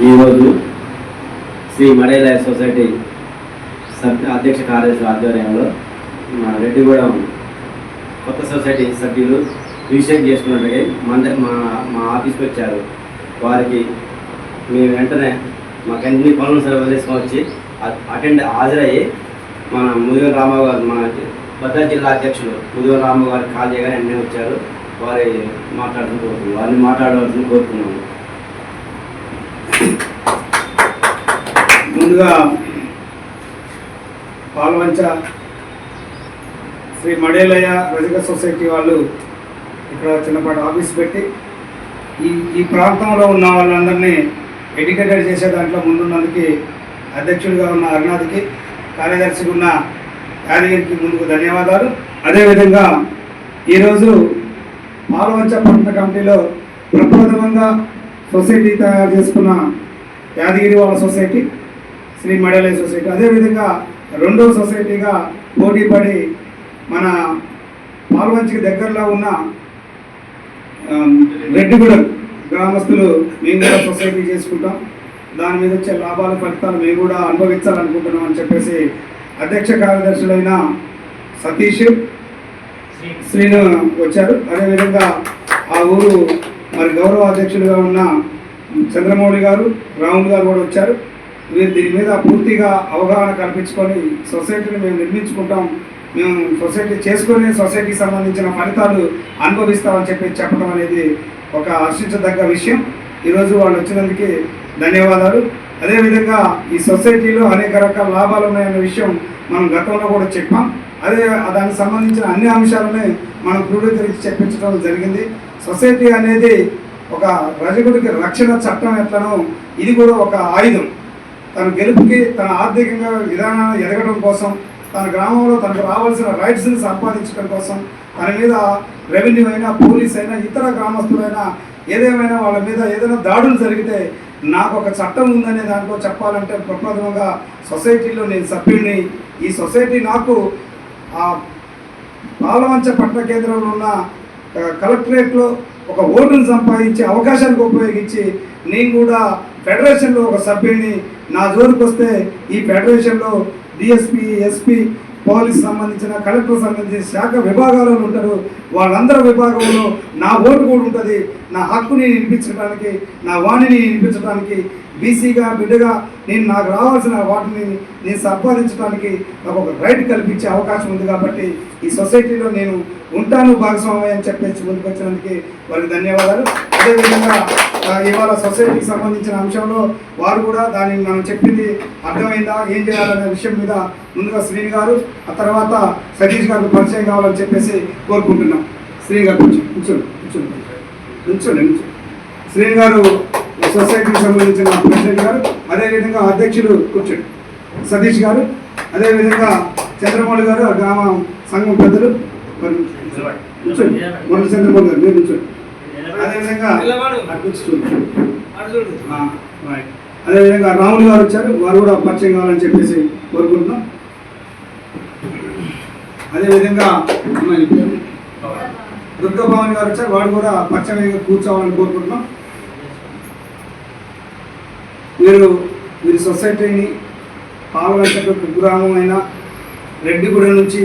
ఈరోజు Shri మడేలయ society sub అధ్యక్ష కార్యదర్శి ఆధ్వర్యంలో మా రెడ్డిగూడెం కొత్త సొసైటీ సభ్యులు రిజిస్టర్ చేసుకున్నట్టుగా మన మా మా ఆఫీస్కి వచ్చారు. వారికి మేము వెంటనే మాకు అన్ని పనులు సర్వదేశం వచ్చి అటెండ్ హాజరయ్యి మన ముదిగల రామారావు గారు మన భద్రా జిల్లా అధ్యక్షులు ముదిగల రామారావు గారికి కాల్ చేయగానే అన్నీ వచ్చారు. వారి మాట్లాడుతూ కోరుతున్నాం వారిని మాట్లాడవలసింది కోరుతున్నాము ముందుగా పాల్వంచ శ్రీ మడేలయ్య రజక సొసైటీ వాళ్ళు ఇక్కడ చిన్నపాటి ఆఫీస్ పెట్టి ఈ ఈ ప్రాంతంలో ఉన్న వాళ్ళందరినీ ఎడ్యుకేటెడ్ చేసే దాంట్లో ముందున్నందుకు అధ్యక్షుడిగా ఉన్న అరుణాథ్కి కార్యదర్శిగా ఉన్న యాదగిరికి ముందుకు ధన్యవాదాలు. అదేవిధంగా ఈరోజు పాల్వంచ పట్టణ కమిటీలో ప్రప్రథమంగా సొసైటీ తయారు చేసుకున్న యాదగిరి వాళ్ళ సొసైటీ శ్రీ మడలే సొసైటీ. అదేవిధంగా రెండో సొసైటీగా పోటీ పడి మన పాల్వంచికి దగ్గరలో ఉన్న రెడ్డిగూడెం గ్రామస్తులు మేము కూడా సొసైటీ చేసుకుంటాం. దాని మీద వచ్చే లాభాలు ఫలితాలు మేము కూడా అనుభవించాలనుకుంటున్నాం అని చెప్పేసి అధ్యక్ష కార్యదర్శులైన సతీష్ శ్రీను వచ్చారు. అదేవిధంగా ఆ ఊరు మరి గౌరవ అధ్యక్షులుగా ఉన్న చంద్రమౌళి గారు రాహుల్ గారు కూడా వచ్చారు. మీరు దీని మీద పూర్తిగా అవగాహన కల్పించుకొని సొసైటీని మేము నిర్మించుకుంటాం. మేము సొసైటీ చేసుకొని సొసైటీకి సంబంధించిన ఫలితాలు అనుభవిస్తామని చెప్పి చెప్పడం అనేది ఒక హర్షించదగ్గ విషయం. ఈరోజు వాళ్ళు వచ్చినందుకు ధన్యవాదాలు. అదేవిధంగా ఈ సొసైటీలో అనేక రకాల లాభాలు ఉన్నాయన్న విషయం మనం గతంలో కూడా చెప్పాం. అదే దానికి సంబంధించిన అన్ని అంశాలని మనం క్రోడీకరించి చెప్పించడం జరిగింది. సొసైటీ అనేది ఒక రజకుడికి రక్షణ చట్టం ఎట్లనో ఇది కూడా ఒక ఆయుధం. తన గెలుపుకి తన ఆర్థికంగా విధానాన్ని ఎదగడం కోసం తన గ్రామంలో తనకు రావాల్సిన రైట్స్ని సంపాదించడం కోసం తన మీద రెవెన్యూ అయినా పోలీస్ అయినా ఇతర గ్రామస్తులైనా ఏదేమైనా వాళ్ళ మీద ఏదైనా దాడులు జరిగితే నాకు ఒక చట్టం ఉందనే దాంట్లో చెప్పాలంటే ప్రప్రథమంగా సొసైటీలో నేను సభ్యుడిని ఈ సొసైటీ నాకు ఆ పాలవంచ పట్టణ కేంద్రంలో ఉన్న కలెక్టరేట్లో ఒక ఓటును సంపాదించే అవకాశానికి ఉపయోగించి నేను కూడా ఫెడరేషన్లో ఒక సభ్యుడిని నా జోలికి వస్తే ఈ ఫెడరేషన్లో డిఎస్పి ఎస్పి పోలీస్ సంబంధించిన కలెక్టర్ సంబంధించిన శాఖ విభాగాలు ఉంటారు. వాళ్ళందరి విభాగంలో నా ఓటు కూడా ఉంటుంది. నా హక్కుని వినిపించడానికి నా వాణిని వినిపించడానికి బీసీగా బిడ్డగా నేను నాకు రావాల్సిన వాటిని నేను సంపాదించడానికి నాకు ఒక రైట్ కల్పించే అవకాశం ఉంది కాబట్టి ఈ సొసైటీలో నేను ఉంటాను భాగస్వామి అని చెప్పేసి ముందుకు వచ్చినందుకు వారికి ధన్యవాదాలు. అదేవిధంగా ఇవాళ సొసైటీకి సంబంధించిన అంశంలో వారు కూడా దాన్ని మనం చెప్పింది అర్థమైందా ఏం చేయాలనే విషయం మీద ముందుగా శ్రీని గారు ఆ తర్వాత సతీష్ గారు పరిచయం కావాలని చెప్పేసి కోరుకుంటున్నాం. శ్రీని గారు కూర్చోండి కూర్చోండి కూర్చోండి. కూర్చోండి కూర్చోండి. శ్రీని గారు సొసైటీకి సంబంధించిన ప్రెసిడెంట్ గారు అదేవిధంగా అధ్యక్షులు కూర్చోండి సతీష్ గారు అదేవిధంగా చంద్రమౌళి గారు గ్రామ సంఘం పెద్దలు. మరి మొదటి చంద్రమౌళి గారు మీరు కూర్చోండి. అదేవిధంగా అదేవిధంగా రాములు గారు వచ్చారు వారు కూడా పరిచయం కావాలని చెప్పేసి కోరుకుంటున్నాం. అదేవిధంగా అమ్మాయి దుర్గా భవన్ గారు వచ్చారు వాడు కూడా పరిచయం కూర్చోవాలని కోరుకుంటున్నాం. మీరు మీరు సొసైటీని పాలవంచకు కుగ్రామమైన రెడ్డిగూడెం నుంచి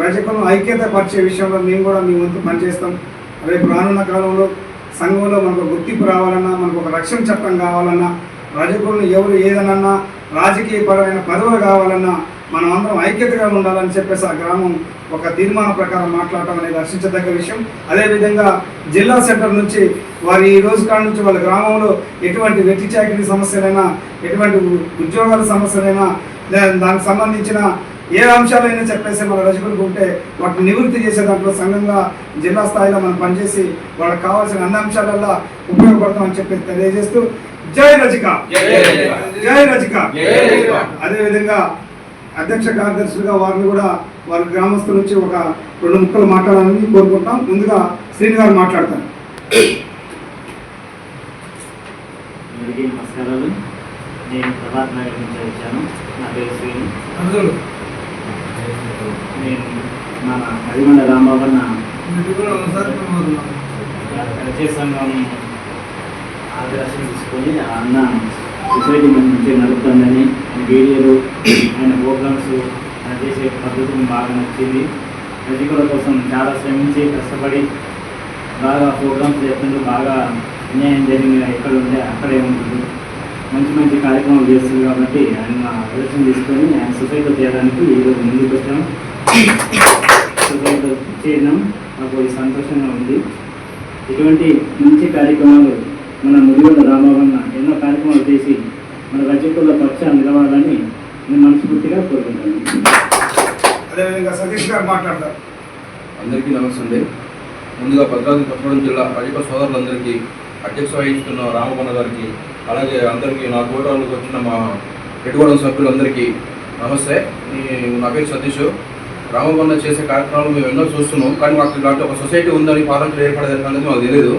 రజకులను ఐక్యత పరిచే విషయంలో మేము కూడా మీ వంతు పనిచేస్తాం. రేపు రానున్న కాలంలో సంఘంలో మనకు గుర్తింపు రావాలన్నా మనకు ఒక రక్షణ చట్టం కావాలన్నా రజకులను ఎవరు ఏదనన్నా రాజకీయపరమైన పదవులు కావాలన్నా మనం అందరం ఐక్యతగా ఉండాలని చెప్పేసి ఆ గ్రామం ఒక తీర్మానం ప్రకారం మాట్లాడటం అనేది హర్షించదగ్గ విషయం. అదేవిధంగా జిల్లా సెంటర్ నుంచి వారి ఈ రోజు కాడ నుంచి వాళ్ళ గ్రామంలో ఎటువంటి వెట్టి చాకరీ సమస్యలైనా ఎటువంటి ఉద్యోగాల సమస్యలైనా దానికి సంబంధించిన ఏ అంశాలైనా చెప్పేసి మన రజకులకు ఉంటే వాటిని నివృత్తి చేసే దాంట్లో సంఘంగా జిల్లా స్థాయిలో మనం పనిచేసి వాళ్ళకి కావాల్సిన అన్ని అంశాలల్లో ఉపయోగపడతామని చెప్పి తెలియజేస్తూ జై రజిక! జై రజిక! అదేవిధంగా అధ్యక్ష కార్యదర్శులుగా వారిని కూడా వారి గ్రామస్తుల నుంచి ఒక రెండు ముక్కలు మాట్లాడాలని కోరుకుంటాం. ముందుగా శ్రీని గారు మాట్లాడతారు. నమస్కారాలు. నేను ప్రభాత్ నగర్ నుంచి వచ్చాను. నా పేరు శ్రీని. నేను మన హరిమండ రాంబాబు అన్న రచయ సంఘం ఆదర్శం తీసుకొని ఆ అన్న సొసైటీ మంచిగా నడుపుతుందని వీడియోలు ఆయన ప్రోగ్రామ్స్ ఆయన చేసే పద్ధతులు బాగా నచ్చింది. రజకుల కోసం చాలా శ్రమించి కష్టపడి బాగా ప్రోగ్రామ్స్ చేస్తుంటూ బాగా అన్యాయం జరిగిన ఎక్కడ ఉంటే అక్కడే ఉంటుంది మంచి మంచి కార్యక్రమాలు చేస్తుంది కాబట్టి ఆయన మా తీసుకొని ఆయన సొసైటీలో చేయడానికి ఈరోజు ముందుకు వచ్చాం. సొసైటీలో చేయడం నాకు సంతోషంగా ఉంది. ఇటువంటి మంచి కార్యక్రమాలు మన ముదిగొండ రామవన్న ఎన్నో కార్యక్రమాలు చేసి మన రజకుల పక్షాన్ని నిలవాలని నేను మనస్ఫూర్తిగా కోరుకుంటాను అదేవిధంగా సతీష్ గారు మాట్లాడతారు. అందరికీ నమస్తే ముందుగా భద్రాద్రి కొత్తగూడెం జిల్లా రజక సోదరులందరికీ అధ్యక్ష వహిస్తున్న రామకొండ గారికి అలాగే అందరికీ నా తోటలకు వచ్చిన మా పెట్టుకోవడం సభ్యులందరికీ నమస్తే. ఈ- నా పేరు సతీష్. రామకొండ చేసే కార్యక్రమాలు మేము ఎన్నో చూస్తున్నాం కానీ మాకు ఇలాంటి ఒక సొసైటీ ఉందని పార్లమెంట్ ఏర్పడేది అనేది మాకు తెలియదు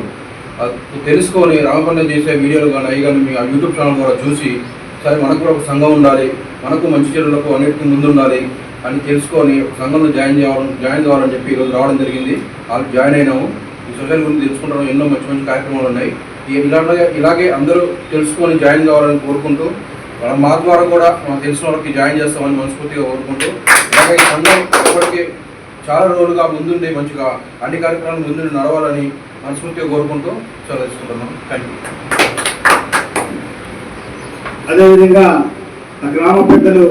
తెలుసుకొని రామకొండ చేసే వీడియోలు కానీ అవి కానీ మీ యూట్యూబ్ ఛానల్ కూడా చూసి సరే మనకు కూడా ఒక సంఘం ఉండాలి మనకు మంచి చెడులకు అన్నిటికీ ముందు ఉండాలి అని తెలుసుకొని ఒక సంఘంలో జాయిన్ చేయడం జాయిన్ కావాలని చెప్పి ఈరోజు రావడం జరిగింది. వాళ్ళు జాయిన్ అయినాము. ఈ సొసైటీ గురించి తెలుసుకుంటాం ఎన్నో మంచి మంచి కార్యక్రమాలు ఉన్నాయి. ఈ- ఇలాగే ఇలాగే అందరూ తెలుసుకొని జాయిన్ కావాలని కోరుకుంటూ మన మా ద్వారా కూడా మనం తెలిసిన వాళ్ళకి జాయిన్ చేస్తామని మనస్ఫూర్తిగా కోరుకుంటూ అలాగే ఈ సంఘం ఇప్పటికీ చాలా రోజులుగా ముందుండి మంచిగా అన్ని కార్యక్రమాలు ముందుండి నడవాలని మనస్ఫూర్తిగా కోరుకుంటూ తెలుసుకుంటున్నాం థ్యాంక్ యూ అదేవిధంగా ఆ గ్రామ పెద్దలు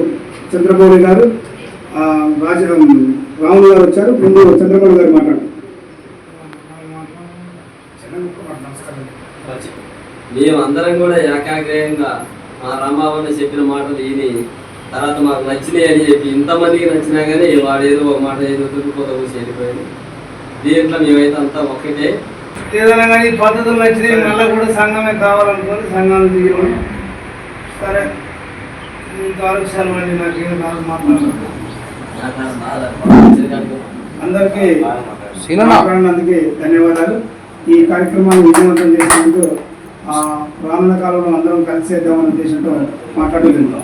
చంద్రబాబు గారు ఆ, రాజ రాములు గారు వచ్చారు. ముందు చంద్రబాబు గారు మాట్లాడు. మేము అందరం కూడా ఏకాగ్రయంగా మా రామావన్న చెప్పిన మాటలు విని తర్వాత మాకు నచ్చినాయి అని చెప్పి ఇంతమందికి నచ్చినా కానీ వాడు ఏదో ఒక మాట ఏదో తుడిపోతా కూర్చి వెళ్ళిపోయింది దీంట్లో మేమైతే అంతా ఒక్కటే. ఏదైనా కానీ ఈ పద్ధతులు నచ్చినాయి మళ్ళీ కూడా సంఘమే కావాలనుకొని సంఘాలు దిగినాం సరే. మీకు ఆలోచనలు అండి నాకు ఏం కాదు మాట్లాడాలి అందరికీ మాట్లాడినందుకు ధన్యవాదాలు. ఈ కార్యక్రమాన్ని విజయవంతం చేసినందుకు ఆ, రానున్న కాలంలో అందరం కలిసి చేద్దామనే ఉద్దేశంతో మాట్లాడుతున్నాం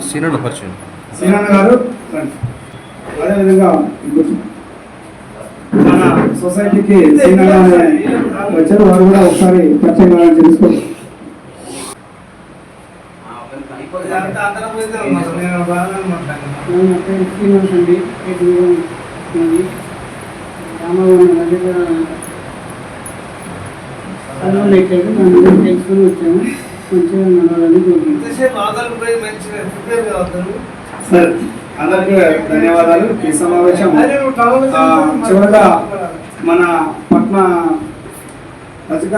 శ్రీనాథ్ గారు. అదేవిధంగా మన సొసైటీకి వచ్చారు వారు కూడా ఒకసారి పరిచయం కావాలని తెలుసుకోండి. శ్రీనివాస్ అండి. రామవరం తెలుసుకొని వచ్చాము. మంచిగా కోరుకుంటున్నాం. అందరికీ ధన్యవాదాలు. ఈ సమావేశం చివరిగా చివరగా మన పట్న రచక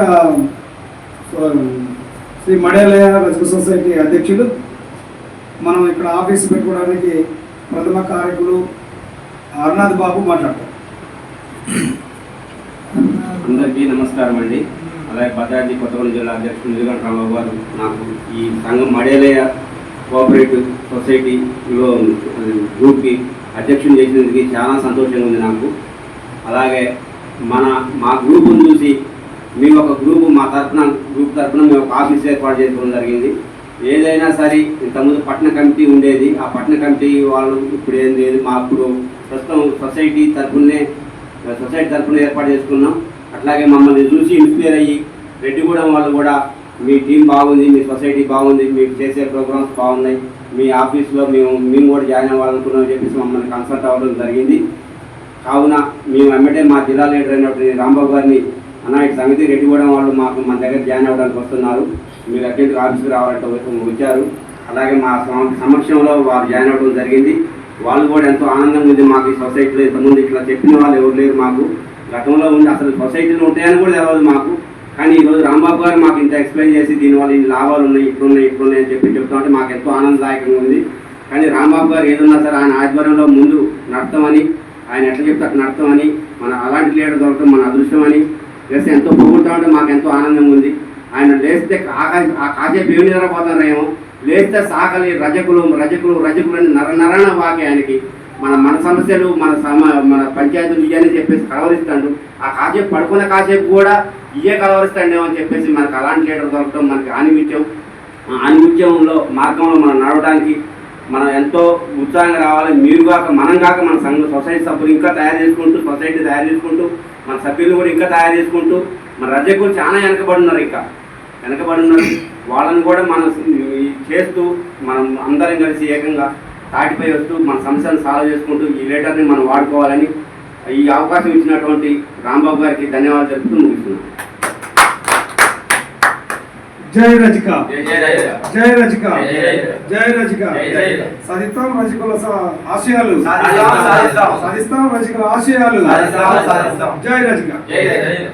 శ్రీ మడేలయ రచక సొసైటీ అధ్యక్షులు మనం ఇక్కడ ఆఫీస్ పెట్టుకోవడానికి ప్రథమ కార్యకులు అరుణాథ్ బాబు మాట్లాడతారు. అందరికీ నమస్కారం అండి. అలాగే భద్రాద్రి కొత్తగూడెం జిల్లా అధ్యక్షుడు నిజగంట రాంబాబు గారు నాకు ఈ సంఘం మడేలయ కోఆపరేటివ్ సొసైటీలో గ్రూప్కి అధ్యక్షుని చేసినందుకు చాలా సంతోషంగా ఉంది నాకు. అలాగే మన మా గ్రూపును చూసి మేము ఒక గ్రూపు మా తరఫున గ్రూప్ తరఫున మేము ఒక ఆఫీస్ ఏర్పాటు చేసుకోవడం జరిగింది. ఏదైనా సరే ఇంతకుముందు పట్టణ కమిటీ ఉండేది. ఆ పట్టణ కమిటీ వాళ్ళు ఇప్పుడు ఏం లేదు. మా ఇప్పుడు ప్రస్తుతం సొసైటీ తరఫునే సొసైటీ తరఫున ఏర్పాటు చేసుకున్నాం. అట్లాగే మమ్మల్ని చూసి ఇన్స్పైర్ అయ్యి రెడ్డిగూడెం వాళ్ళు కూడా మీ టీం బాగుంది మీ సొసైటీ బాగుంది మీరు చేసే ప్రోగ్రామ్స్ బాగున్నాయి. మీ ఆఫీస్లో మేము మేము కూడా జాయిన్ అవ్వాలనుకున్నామని చెప్పేసి మమ్మల్ని కన్సల్ట్ అవ్వడం జరిగింది. కావున మేము ఎమ్మటే మా జిల్లా లీడర్ అయినటువంటి రాంబాబు గారిని అన్న ఇటు సమితి రెడ్డిగూడెం వాళ్ళు మాకు మన దగ్గర జాయిన్ అవ్వడానికి వస్తున్నారు. మీరు అర్జెంట్గా ఆఫీస్కి రావాలంటే వచ్చి- వచ్చారు అలాగే మా సమక్షంలో వారు జాయిన్ అవ్వడం జరిగింది. వాళ్ళు కూడా ఎంతో ఆనందంగా ఉంది మాకు ఈ సొసైటీలో ఇంతకుముందు ఇట్లా చెప్పిన వాళ్ళు ఎవరు లేరు మాకు. గతంలో ఉండి అసలు సొసైటీలు ఉంటాయని కూడా తెలియదు మాకు. కానీ ఈరోజు రాంబాబు గారు మాకు ఇంత ఎక్స్ప్లెయిన్ చేసి దీనివల్ల ఇన్ని లాభాలు ఉన్నాయి ఇప్పుడున్నాయి ఇప్పుడున్నాయి అని చెప్పి చెప్తా ఉంటే మాకు ఎంతో ఆనందదాయకంగా ఉంది. కానీ రాంబాబు గారు ఏదన్నా సరే ఆయన ఆధ్వర్యంలో ముందు నడతామని ఆయన ఎట్లా చెప్తే అట్లా నడతామని మన అలాంటి లీడర్ దొరకడం మన అదృష్టం అని ప్లస్ ఎంతో పొగుడుతూ ఉంటే మాకు ఎంతో ఆనందంగా ఉంది. ఆయన లేస్తే ఆకా ఆ కాసేపు ఏమి నిద్రపోతారేమో లేస్తే సాకలి రజకులు రజకులు రజకులు అని నర నరణ వాకి ఆయనకి. మన మన సమస్యలు మన సమ మన పంచాయతీలు ఇవన్నీ చెప్పేసి కలవరిస్తాడు. ఆ కాసేపు పడుకున్న కాసేపు కూడా ఇయే కలవరిస్తాడేమో అని చెప్పేసి మనకు అలాంటి లీడర్ దొరకడం మనకి ఆనిమిత్యం. ఆ ఆనిమిత్యంలో మార్గంలో మనం నడవడానికి మనం ఎంతో ఉత్సాహంగా రావాలి. మీరు కాక మనం కాక మన సంఘ సొసైటీ సభ్యులు ఇంకా తయారు చేసుకుంటూ సొసైటీ తయారు చేసుకుంటూ మన సభ్యులు కూడా ఇంకా తయారు చేసుకుంటూ మన రజకు చాలా వెనకబడి ఉన్నారు ఇంకా. వెనకబడి ఉన్నారు. వాళ్ళని కూడా మనం చేస్తూ మనం అందరం కలిసి ఏకంగా తాటిపై వస్తూ మన సమస్యలను సాల్వ్ చేసుకుంటూ ఈ లెటర్ని మనం వాడుకోవాలని ఈ అవకాశం ఇచ్చినటువంటి రాంబాబు గారికి ధన్యవాదాలు చెప్తూ ముగిస్తున్నాను జై రజిక. జై జై రజిక. జై రజిక. సాధిస్తాం రజికల ఆశయాలు. సాధిస్తాం, రజికల ఆశయాలు. సాధిస్తాం, సాధిస్తాం. జై రజిక. జై జై రజిక.